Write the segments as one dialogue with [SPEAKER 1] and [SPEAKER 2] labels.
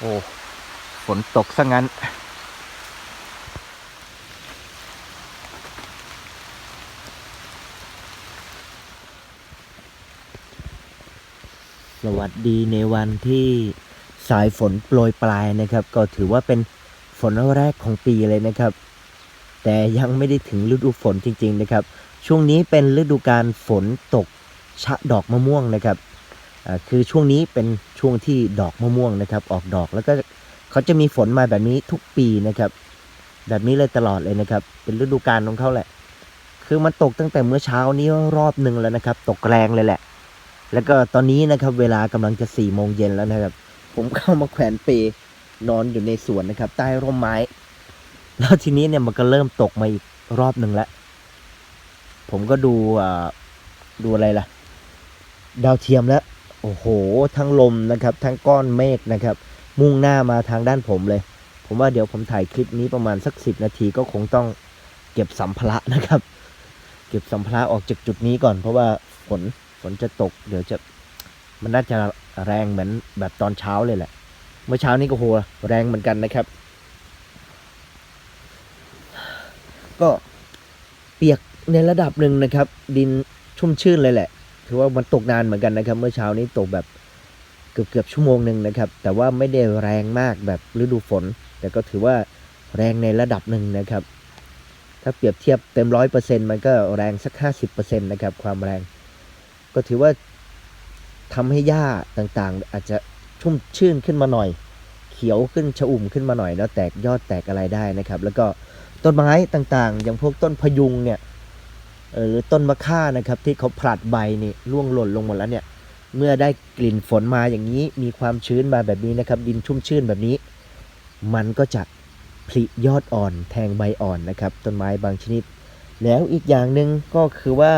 [SPEAKER 1] โอ้ฝนตกซะงั้น สวัสดีในวันที่สายฝนโปรยปลายนะครับ ก็ถือว่าเป็นฝนแรกของปีเลยนะครับ แต่ยังไม่ได้ถึงฤดูฝนจริง ๆนะครับ ช่วงนี้เป็นฤดูการฝนตกชะดอกมะม่วงนะครับ คือช่วงนี้เป็นช่วงที่ดอกมะม่วงนะครับ ออกดอกแล้วก็เขาจะมีฝนมาแบบนี้ทุกปีนะครับ แบบนี้เลยตลอดเลยนะครับ เป็นฤดูกาลของเขาแหละ คือมันตกตั้งแต่เมื่อเช้านี้รอบหนึ่งแล้วนะครับ ตกแรงเลยแหละ แล้วก็ตอนนี้นะครับ เวลากำลังจะสี่โมงเย็นแล้วนะครับ ผมเข้ามาแขวนเปนอนอยู่ในสวนนะครับ ใต้ร่มไม้ แล้วทีนี้เนี่ยมันก็เริ่มตกมาอีกรอบหนึ่งแล้วผมก็ดูดูอะไรล่ะ ดาวเทียมแล้ว โอ้โห ทั้งลมนะครับ ทั้งก้อนเมฆนะครับ มุ่งหน้ามาทางด้านผมเลย ผมว่าเดี๋ยวผมถ่ายคลิปนี้ประมาณสักสิบนาทีก็คงต้องเก็บสัมภาระนะครับ เก็บสัมภาระออกจากจุดนี้ก่อน เพราะว่าฝนฝนจะตก เดี๋ยวจะมันน่าจะแรงเหมือนแบบตอนเช้าเลยแหละ เมื่อเช้านี้ก็โหแรงเหมือนกันนะครับ ก็เปียกในระดับหนึ่งนะครับ ดินชุ่มชื่นเลยแหละ ถือว่ามันตกนานเหมือนกันนะครับ เมื่อเช้านี้ตกแบบเกือบเกือบชั่วโมงหนึ่งนะครับ แต่ว่าไม่ได้แรงมากแบบฤดูฝน แต่ก็ถือว่าแรงในระดับหนึ่งนะครับ ถ้าเปรียบเทียบเต็มร้อยเปอร์เซ็นต์มันก็แรงสักห้าสิบเปอร์เซ็นต์นะครับ ความแรง ก็ถือว่าทำให้หญ้าต่างๆ อาจจะชุ่มชื่นขึ้นมาหน่อย เขียวขึ้นชอุ่มขึ้นมาหน่อยแล้วแตกยอดแตกอะไรได้นะครับ แล้วก็ต้นไม้ต่างๆ อย่างพวกต้นพยุงเนี่ย หรือต้นมะค่านะครับที่เขาผลัดใบนี่ร่วงหล่นลงหมดแล้วเนี่ยเมื่อได้กลิ่นฝนมาอย่างนี้ มีความชื้นมาแบบนี้นะครับ ดินชุ่มชื่นแบบนี้ มันก็จะผลิยอดอ่อนแทงใบอ่อนนะครับ ต้นไม้บางชนิด แล้วอีกอย่างหนึ่งก็คือว่า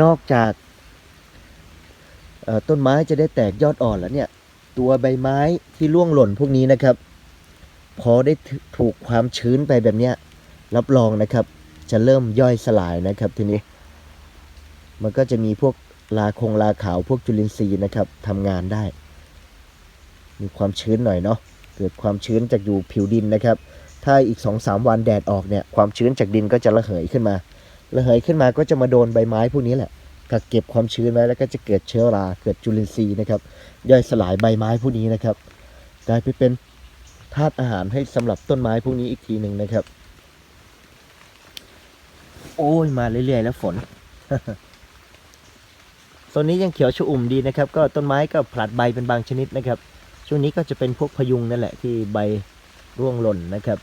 [SPEAKER 1] นอกจากต้นไม้จะได้แตกยอดอ่อนแล้วเนี่ยตัวใบไม้ที่ร่วงหล่นพวกนี้นะครับ พอได้ถูกความชื้นไปแบบเนี้ยรับรองนะครับ จะเริ่มย่อยสลายนะครับทีนี้ มันก็จะมีพวกลาคงลาขาวพวกจุลินทรีย์นะครับทำงานได้ มีความชื้นหน่อยเนาะเกิดความชื้นจากอยู่ผิวดินนะครับ ถ้าอีก2อสวันแดดออกเนี่ยความชื้นจากดินก็จะระเหยขึ้นมา ระเหยขึ้นมาก็จะมาโดนใบไม้พวกนี้แหละกักเก็บความชื้นไว้แล้วก็จะเกิดเชื้อรา เกิดจุลินทรีย์นะครับย่อยสลายใบไม้พวกนี้นะครับกลายไปเป็นธาตุอาหารให้สำหรับต้นไม้พวกนี้อีกทีหนึ่งนะครับ โอ้ยมาเรื่อยๆแล้วฝนโซนนี้ยังเขียวชอุ่มดีนะครับ ก็ต้นไม้ก็ผลัดใบเป็นบางชนิดนะครับ ช่วงนี้ก็จะเป็นพวกพยุงนั่นแหละที่ใบร่วงหล่นนะครับ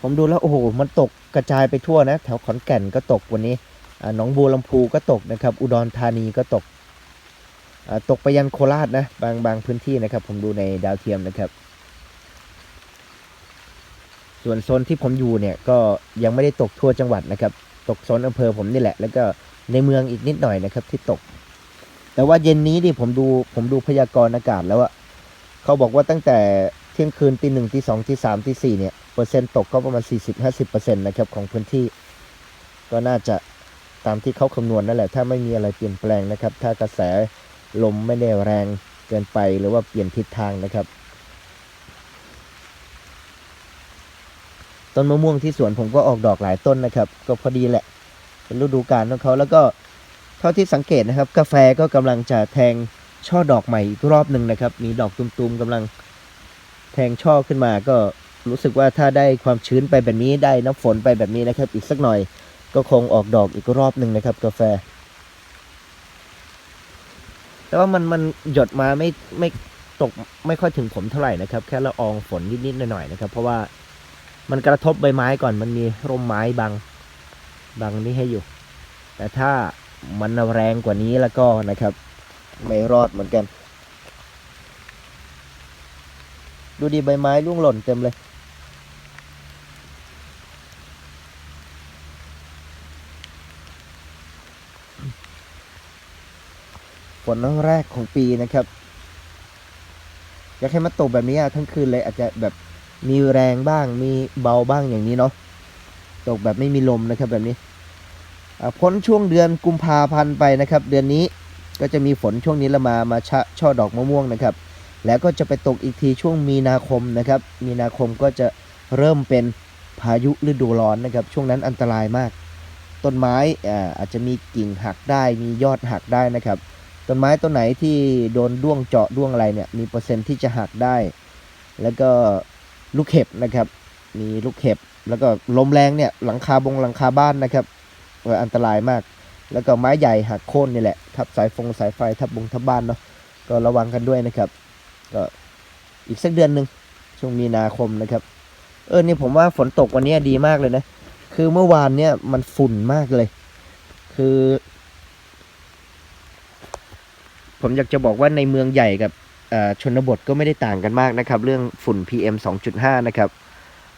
[SPEAKER 1] ผมดูแล้วโอ้โหมันตกกระจายไปทั่วนะ แถวขอนแก่นก็ตกวันนี้หนองบัวลำพูก็ตกนะครับ อุดรธานีก็ตกตกไปยันโคราชนะ บางบางพื้นที่นะครับ ผมดูในดาวเทียมนะครับ ส่วนโซนที่ผมอยู่เนี่ยก็ยังไม่ได้ตกทั่วจังหวัดนะครับ ตกโซนอำเภอผมนี่แหละ แล้วก็ในเมืองอีกนิดหน่อยนะครับ ที่ตก แต่ว่าเย็นนี้ดิผมดูผมดูพยากรณ์อากาศแล้วอะเขาบอกว่าตั้งแต่เที่ยงคืนตีหนึ่งตีสองตีสามตีสี่เนี่ยเปอร์เซ็นต์ตกก็ประมาณสี่สิบห้าสิบเปอร์เซ็นต์นะครับของพื้นที่ ก็น่าจะตามที่เขาคำนวณนั่นแหละ ถ้าไม่มีอะไรเปลี่ยนแปลงนะครับ ถ้ากระแสลมไม่ได้แรงเกินไปหรือว่าเปลี่ยนทิศทางนะครับ ต้นมะม่วงที่สวนผมก็ออกดอกหลายต้นนะครับ ก็พอดีแหละ เป็นฤดูกาลของเขาแล้วก็เท่าที่สังเกตนะครับ กาแฟก็กำลังจะแทงช่อดอกใหม่อีกรอบหนึ่งนะครับ มีดอกตุมๆกำลังแทงช่อขึ้นมา ก็รู้สึกว่าถ้าได้ความชื้นไปแบบนี้ได้น้ำฝนไปแบบนี้นะครับ อีกสักหน่อยก็คงออกดอกอีกรอบหนึ่งนะครับ กาแฟ แต่ว่ามันมันหยดมาไม่ไม่ตกไม่ค่อยถึงผมเท่าไหร่นะครับ แค่ละอองฝนนิดๆหน่อยๆนะครับ เพราะว่า มันกระทบใบไม้ก่อนมันมีร่มไม้บังบังนี่ให้อยู่ แต่ถ้ามันแรงกว่านี้แล้วก็นะครับ ไม่รอดเหมือนกัน ดูดีใบไม้ร่วงหล่นเต็มเลยฝนแรกของปีนะครับ อยากให้มันตกแบบนี้อะทั้งคืนเลยอาจจะแบบ มีแรงบ้างมีเบาบ้างอย่างนี้เนาะตกแบบไม่มีลมนะครับแบบนี้พ้นช่วงเดือนกุมภาพันธ์ไปนะครับ เดือนนี้ก็จะมีฝนช่วงนี้ละมามาชะช่อดอกมะม่วงนะครับ แล้วก็จะไปตกอีกทีช่วงมีนาคมนะครับ มีนาคมก็จะเริ่มเป็นพายุฤดูร้อนนะครับ ช่วงนั้นอันตรายมาก ต้นไม้อ่าอาจจะมีกิ่งหักได้มียอดหักได้นะครับต้นไม้ต้นไหนที่โดนด้วงเจาะด้วงอะไรเนี่ยมีเปอร์เซ็นต์ที่จะหักได้ แล้วก็ ลูกเห็บนะครับ มีลูกเห็บ แล้วก็ลมแรงเนี่ยหลังคาบงหลังคาบ้านนะครับอันตรายมาก แล้วก็ไม้ใหญ่หักโค่นนี่แหละทับสายฟงสายไฟทับบงทับบ้านเนาะก็ระวังกันด้วยนะครับ ก็อีกสักเดือนหนึ่งช่วงมีนาคมนะครับ เออนี่ผมว่าฝนตกวันนี้ดีมากเลยนะ คือเมื่อวานเนี่ยมันฝุ่นมากเลย คือ ผมอยากจะบอกว่าในเมืองใหญ่กับ ชนบทก็ไม่ได้ต่างกันมากนะครับ เรื่องฝุ่น PM 2.5 นะครับ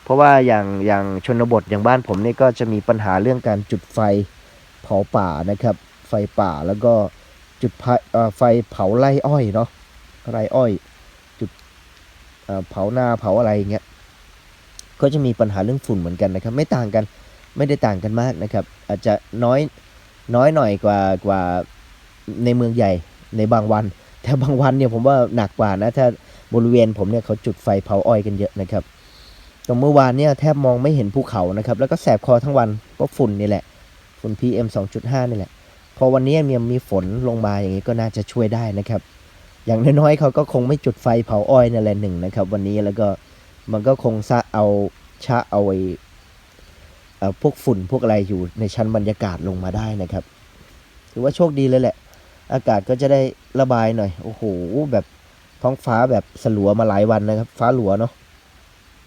[SPEAKER 1] เพราะว่าอย่างอย่างชนบทอย่างบ้านผมนี่ก็จะมีปัญหาเรื่องการจุดไฟเผาป่านะครับ ไฟป่าแล้วก็จุดไฟเผาไร่อ้อยเนาะไร่อ้อย จุดเผาหน้าเผาอะไรอย่างเงี้ยก็จะมีปัญหาเรื่องฝุ่นเหมือนกันนะครับ ไม่ต่างกันไม่ได้ต่างกันมากนะครับ อาจจะน้อยน้อยหน่อยกว่ากว่าในเมืองใหญ่ในบางวัน แต่บางวันเนี่ยผมว่าหนักกว่านะ ถ้าบริเวณผมเนี่ยเขาจุดไฟเผาอ้อยกันเยอะนะครับตรงเมื่อวานเนี่ยแทบมองไม่เห็นภูเขานะครับ แล้วก็แสบคอทั้งวันเพราะฝุ่นนี่แหละ ฝุ่น PM 2.5 นี่แหละ พอวันนี้มีมีฝนลงมาอย่างนี้ก็น่าจะช่วยได้นะครับ อย่างน้อยๆเขาก็คงไม่จุดไฟเผาอ้อยนั่นแหละหนึ่งนะครับ วันนี้แล้วก็มันก็คงซะเอาชะเอาไอ้พวกฝุ่นพวกอะไรอยู่ในชั้นบรรยากาศลงมาได้นะครับ ถือว่าโชคดีเลยแหละ อากาศก็จะได้ระบายหน่อย โอ้โห แบบท้องฟ้าแบบสลัวมาหลายวันนะครับ ฟ้าหลัวเนาะ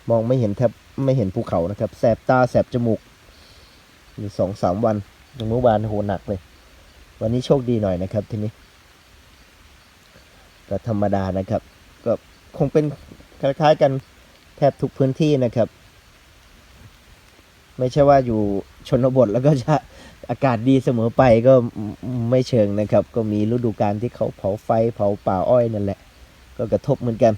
[SPEAKER 1] มองไม่เห็นแทบไม่เห็นภูเขานะครับ แสบตาแสบจมูก อยู่สองสามวันเมื่อวานโหหนักเลย วันนี้โชคดีหน่อยนะครับทีนี้ก็ธรรมดานะครับ ก็คงเป็นคล้ายๆกันแทบทุกพื้นที่นะครับ ไม่ใช่ว่าอยู่ชนบทแล้วก็จะ อากาศดีเสมอไปก็ไม่เชิงนะครับ ก็มีฤดูกาลที่เขาเผาไฟเผาป่าอ้อยนั่นแหละ ก็กระทบเหมือนกัน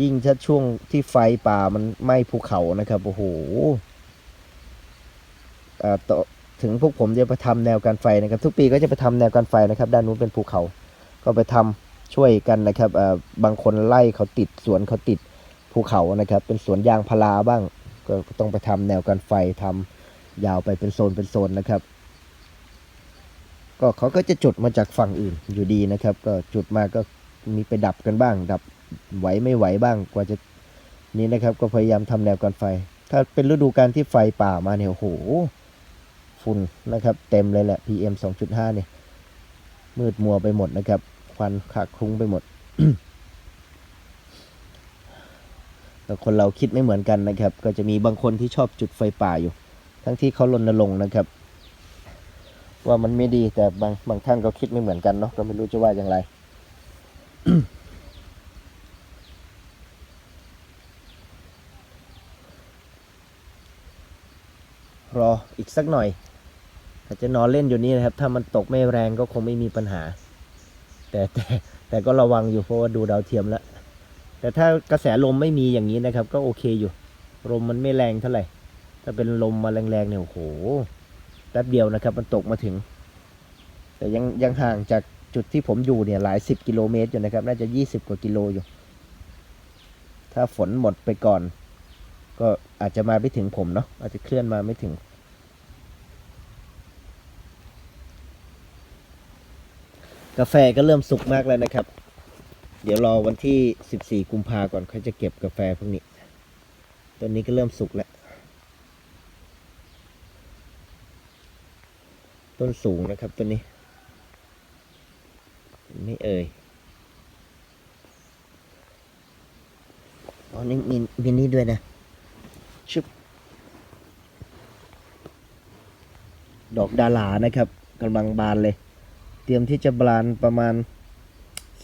[SPEAKER 1] ยิ่งถ้าช่วงที่ไฟป่ามันไหม้ภูเขานะครับโอ้โหต่อถึงพวกผมจะไปทำแนวการไฟนะครับ ทุกปีก็จะไปทำแนวการไฟนะครับ ด้านนู้นเป็นภูเขา ก็ไปทำช่วยกันนะครับบางคนไล่เขาติดสวนเขาติดภูเขานะครับ เป็นสวนยางพาราบ้าง ก็ต้องไปทำแนวการไฟทำ ยาวไปเป็นโซนเป็นโซนนะครับ ก็เขาก็จะจุดมาจากฝั่งอื่นอยู่ดีนะครับ ก็จุดมาก็มีไปดับกันบ้าง ดับไหวไม่ไหวบ้างกว่าจะนี่นะครับก็พยายามทำแนวกันไฟ ถ้าเป็นฤดูการที่ไฟป่ามาเนี่ยโอ้โหฝุ่นนะครับ เต็มเลยแหละ PM 2.5 เนี่ย มืดมัวไปหมดนะครับ ควันขากคลุ้งไปหมดแต่คนเราคิดไม่เหมือนกันนะครับ ก็จะมีบางคนที่ชอบจุดไฟป่าอยู่ ทั้งที่เขารณรงค์นะครับ ว่ามันไม่ดีแต่บางบางท่านก็คิดไม่เหมือนกันเนาะก็ไม่รู้จะว่าอย่างไรรออีกสักหน่อย อาจจะนอนเล่นอยู่นี่นะครับ ถ้ามันตกไม่แรงก็คงไม่มีปัญหา แต่แต่แต่ก็ระวังอยู่เพราะว่าดูดาวเทียมแล้ว แต่ถ้ากระแสลมไม่มีอย่างนี้นะครับ ก็โอเคอยู่ลมมันไม่แรงเท่าไหร่ ถ้าเป็นลมมาแรงๆเนี่ยโอ้โหแป๊บเดียวนะครับ มันตกมาถึง แต่ยังยังห่างจากจุดที่ผมอยู่เนี่ยหลายสิบกิโลเมตรอยู่นะครับ น่าจะยี่สิบกว่ากิโลอยู่ ถ้าฝนหมดไปก่อน ก็อาจจะมาไม่ถึงผมเนาะอาจจะเคลื่อนมาไม่ถึง กาแฟก็เริ่มสุกมากแล้วนะครับ เดี๋ยวรอวันที่ 14 กุมภาก่อนเขาจะเก็บกาแฟพวกนี้ ตอนนี้ก็เริ่มสุกแล้ว ต้นสูงนะครับต้นนี้ ไม่เอ่ยอ๋อนี่มีมีนี่ด้วยนะชึบดอกดารานะครับกำลังบานเลย เตรียมที่จะบานประมาณ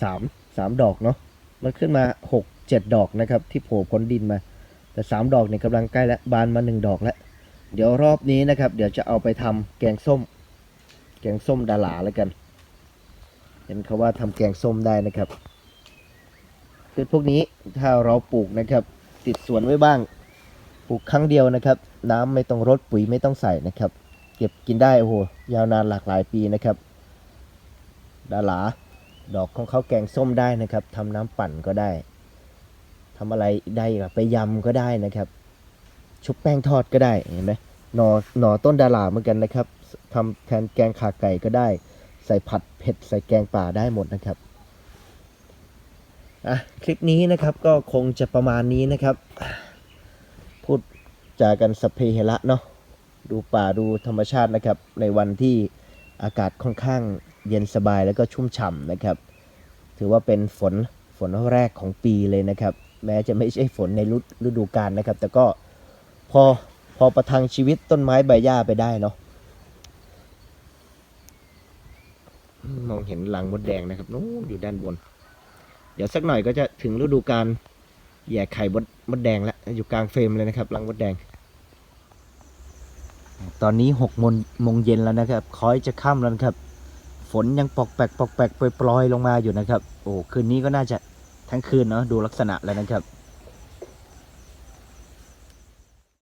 [SPEAKER 1] สามสามดอกเนาะมันขึ้นมาหกเจ็ดดอกนะครับ ที่โผล่พ้นดินมา แต่สามดอกเนี่ยกำลังใกล้แล้วบานมาหนึ่งดอกแล้ว เดี๋ยวรอบนี้นะครับ เดี๋ยวจะเอาไปทำแกงส้ม แกงส้มดาราแล้วกัน เห็นเขาว่าทำแกงส้มได้นะครับคือพวกนี้ถ้าเราปลูกนะครับ ติดสวนไว้บ้าง ปลูกครั้งเดียวนะครับ น้ำไม่ต้องรดปุ๋ยไม่ต้องใส่นะครับ เก็บกินได้โอ้โหยาวนานหลากหลายปีนะครับ ดาหลาดอกของเขาแกงส้มได้นะครับทำน้ำปั่นก็ได้ทำอะไรได้ไปยำก็ได้นะครับ ชุบแป้งทอดก็ได้เห็นไหมหนอหนอต้นดาหลาเหมือนกันนะครับ ทำแทนแกงขาไก่ก็ได้ ใส่ผัดเผ็ดใส่แกงป่าได้หมดนะครับอะคลิปนี้นะครับก็คงจะประมาณนี้นะครับ พูดจากันสพเพเหระเนาะดูป่าดูธรรมชาตินะครับ ในวันที่อากาศค่อนข้างเย็นสบายแล้วก็ชุ่มฉ่ำนะครับ ถือว่าเป็นฝนฝนแรกของปีเลยนะครับ แม้จะไม่ใช่ฝนในฤฤดูกาลนะครับ แต่ก็พอพอประทังชีวิตต้นไม้ใบหญ้าไปได้เนาะอื มองเห็นรังมดแดงนะครับนู้นอยู่ด้านบน เดี๋ยวสักหน่อยก็จะถึงฤดูกาลแย่ไข่มดมดแดงแล้วอยู่กลางเฟรมเลยนะครับรังมดแดง ตอนนี้หกโมงโมงเย็นแล้วนะครับคอยจะค่ำแล้วครับ ฝนยังปอกแปกปอกแปกปล่อยๆลงมาอยู่นะครับ โอ้คืนนี้ก็น่าจะทั้งคืนเนาะดูลักษณะแล้วนะครับ